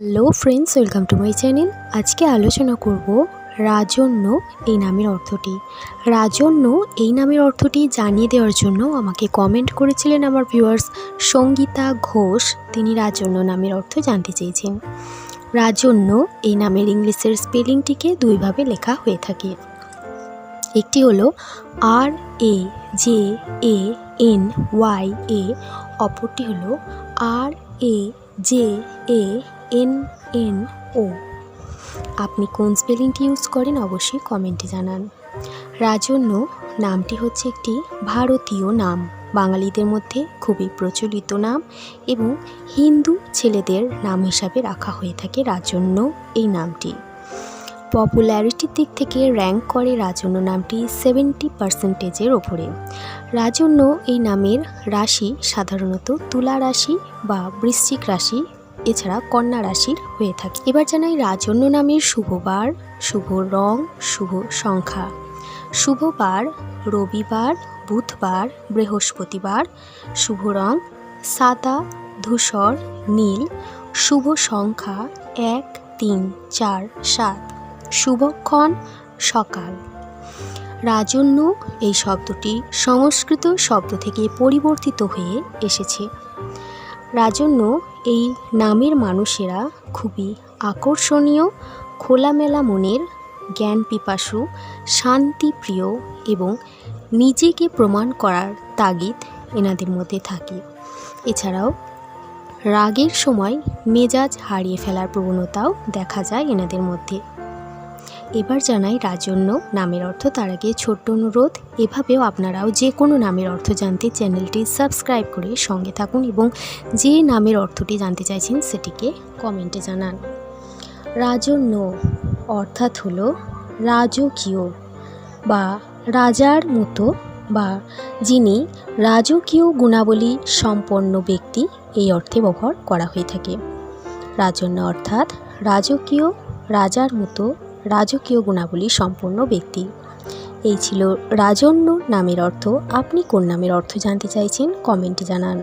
Hello friends welcome to my channel আজকে আলোচনা করব রাজন্য এই নামের অর্থটি। রাজন্য এই নামের অর্থটি জানিয়ে দেওয়ার জন্য আমাকে কমেন্ট করেছিলেন আমার ভিউয়ার্স সঙ্গীতা ঘোষ। তিনি রাজন্য নামের অর্থ জানতে চেয়েছেন। রাজন্য এই নামের ইংলিশের স্পেলিংটিকে দুইভাবে লেখা হয়ে থাকে। একটি হলো R A J A N Y A অপরটি হলো R A J A N N O. আপনি কোন স্পেলিংটি ইউজ করেন অবশ্যই কমেন্টে জানান। রাজন্য নামটি হচ্ছে একটি ভারতীয় নাম। বাঙালিদের মধ্যে খুবই প্রচলিত নাম এবং হিন্দু ছেলেদের নাম হিসাবে রাখা হয়ে থাকে রাজন্য এই নামটি। পপুলারিটির দিক থেকে র্যাঙ্ক করে রাজন্য নামটি সেভেন্টি পার্সেন্টেজের ওপরে। রাজন্য এই নামের রাশি সাধারণত তুলা রাশি বা বৃশ্চিক রাশি এছাড়া কন্যা রাশির হয়ে থাকে। এবার জানাই রাজন্য নামের শুভবার শুভ রং, শুভ সংখ্যা। শুভবার রবিবার, বুধবার, বৃহস্পতিবার, শুভ রং, সাদা, ধূসর, নীল, শুভ সংখ্যা এক, তিন, চার, সাত। শুভক্ষণ সকাল। রাজন্য এই শব্দটি সংস্কৃত শব্দ থেকে পরিবর্তিত হয়ে এসেছে। রাজন্য এই নামের মানুষেরা খুবই আকর্ষণীয়, খোলামেলা মনের, জ্ঞান পিপাসু, শান্তিপ্রিয় এবং নিজেকে প্রমাণ করার তাগিদ এনাদের মধ্যে থাকে। এছাড়াও রাগের সময় মেজাজ হারিয়ে ফেলার প্রবণতাও দেখা যায় এনাদের মধ্যে। এবার জানাই রাজন্য নামের অর্থ তার আগে ছোট্ট অনুরোধ, এভাবেও আপনারাও যে কোনো নামের অর্থ জানতে চ্যানেলটি সাবস্ক্রাইব করে সঙ্গে থাকুন এবং যে নামের অর্থটি জানতে চাইছেন সেটিকে কমেন্টে জানান। রাজন্য অর্থাৎ হলো রাজকীয় বা রাজার মতো বা যিনি রাজকীয় গুণাবলী সম্পন্ন ব্যক্তি, এই অর্থে ব্যবহার করা হয়ে থাকে। রাজন্য অর্থাৎ রাজকীয় রাজার মতো রাজকীয় গুণাবলী সম্পন্ন ব্যক্তি। এই ছিল রাজন্য নামের অর্থ। আপনি কোন নামের অর্থ জানতে চাইছেন, কমেন্টে জানান।